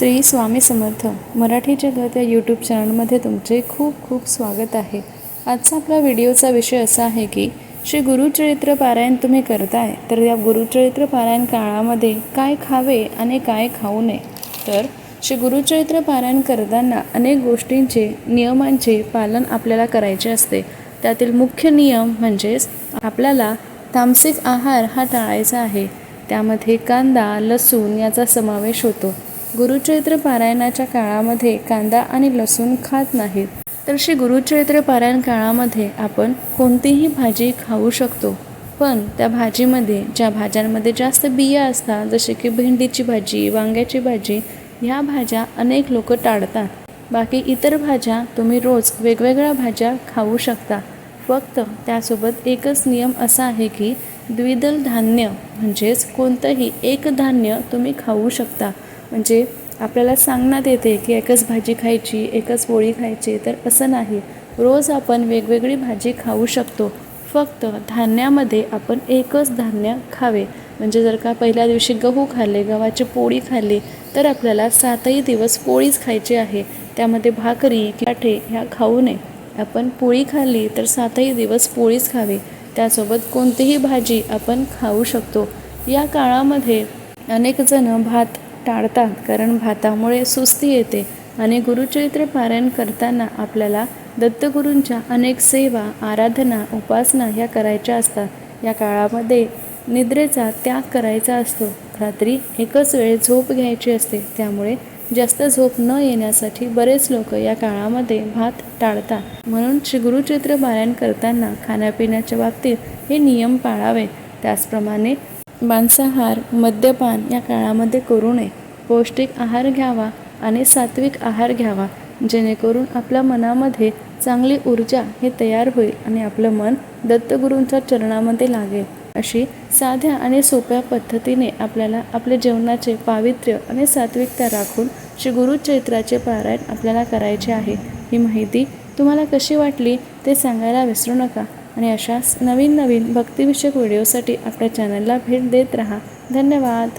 श्री स्वामी समर्थ मराठी जगत या यूट्यूब चॅनलमध्ये तुमचे खूप खूप स्वागत आहे. आजचा आपला व्हिडिओचा विषय असा आहे की श्री गुरुचरित्र पारायण तुम्ही करताय तर या गुरुचरित्र पारायण काळामध्ये काय खावे आणि काय खाऊ नये? तर श्री गुरुचरित्र पारायण करताना अनेक गोष्टींचे नियमांचे पालन आपल्याला करायचे असते. त्यातील मुख्य नियम म्हणजेच आपल्याला तामसिक आहार हा टाळायचा आहे. त्यामध्ये कांदा लसूण याचा समावेश होतो. गुरुचरित्र पारायणाच्या काळामध्ये कांदा आणि लसूण खात नाहीत. तर श्री गुरुचरित्र पारायण काळामध्ये आपण कोणतीही भाजी खाऊ शकतो. पण त्या भाजीमध्ये ज्या भाज्यांमध्ये जास्त बिया असतात जसे की भेंडीची भाजी वांग्याची भाजी ह्या भाज्या अनेक लोक टाळतात. बाकी इतर भाज्या तुम्ही रोज वेगवेगळ्या भाज्या खाऊ शकता. फक्त त्यासोबत एकच नियम असा आहे की द्विदल धान्य म्हणजेच कोणतंही एक धान्य तुम्ही खाऊ शकता. म्हणजे आपल्याला सांगण्यात येते की एकच भाजी खायची एकच पोळी खायची तर असं नाही. रोज आपण वेगवेगळी भाजी खाऊ शकतो. फक्त धान्यामध्ये आपण एकच धान्य खावे. म्हणजे जर का पहिल्या दिवशी गहू खाल्ले गव्हाची पोळी खाल्ली तर आपल्याला सातही दिवस पोळीच खायची आहे. त्यामध्ये भाकरी काठे ह्या खाऊ नये. आपण पोळी खाल्ली तर सातही दिवस पोळीच खावी. त्यासोबत कोणतीही भाजी आपण खाऊ शकतो. या काळामध्ये अनेक जण भात टाळतात कारण भातामुळे सुस्ती येते आणि गुरुचरित्र पारायण करताना आपल्याला दत्तगुरूंच्या अनेक सेवा आराधना उपासना ह्या करायच्या असतात. या काळामध्ये निद्रेचा त्याग करायचा असतो. रात्री एकच वेळ झोप घ्यायची असते. त्यामुळे जास्त झोप न येण्यासाठी बरेच लोक या काळामध्ये भात टाळतात. म्हणून गुरुचित्र पारायण करताना खाण्यापिण्याच्या बाबतीत हे नियम पाळावे त्याचप्रमाणे मांसाहार मद्यपान या काळामध्ये करू नये. पौष्टिक आहार घ्यावा आणि सात्विक आहार घ्यावा. जेणेकरून आपल्या मनामध्ये चांगली ऊर्जा हे तयार होईल आणि आपलं मन दत्तगुरूंच्या चरणामध्ये लागेल. अशी साध्या आणि सोप्या पद्धतीने आपल्याला आपल्या जेवणाचे पावित्र्य आणि सात्विकता राखून श्री गुरुचरित्राचे पारायण आपल्याला करायचे आहे. ही माहिती तुम्हाला कशी वाटली ते सांगायला विसरू नका. आणि अशाच नवीन नवीन भक्तिविषयक व्हिडिओसाठी आपल्या चॅनलला भेट देत राहा. धन्यवाद.